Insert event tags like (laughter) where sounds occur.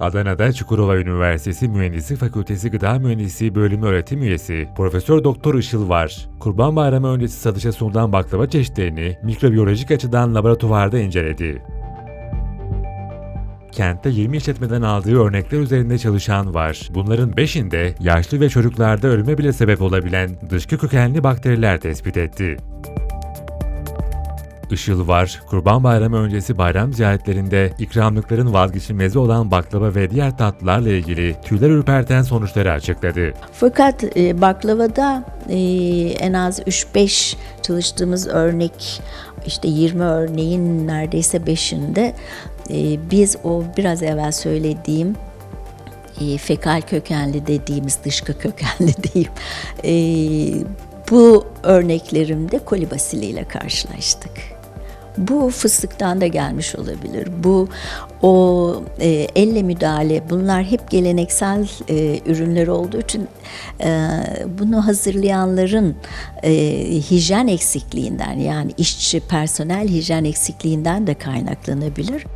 Adana'da Çukurova Üniversitesi Mühendislik Fakültesi Gıda Mühendisliği Bölümü öğretim üyesi Profesör Doktor Işıl var. Kurban Bayramı öncesi satışa sunulan baklava çeşitlerini mikrobiyolojik açıdan laboratuvarda inceledi. Kentte 20 işletmeden aldığı örnekler üzerinde çalışan var. Bunların 5'inde yaşlı ve çocuklarda ölüme bile sebep olabilen dışkı kökenli bakteriler tespit etti. Işıl var, Kurban Bayramı öncesi bayram ziyaretlerinde ikramlıkların vazgeçilmezi olan baklava ve diğer tatlılarla ilgili tüyler ürperten sonuçları açıkladı. Fakat e, baklavada e, en az 3-5 çalıştığımız örnek işte 20 örneğin neredeyse 5'inde e, biz o biraz evvel söylediğim e, fekal kökenli dediğimiz dışkı kökenli (laughs) diyeyim e, bu örneklerimde kolibasili ile karşılaştık. Bu fıstıktan da gelmiş olabilir. Bu o e, elle müdahale bunlar hep geleneksel e, ürünler olduğu için e, bunu hazırlayanların e, hijyen eksikliğinden yani işçi personel hijyen eksikliğinden de kaynaklanabilir.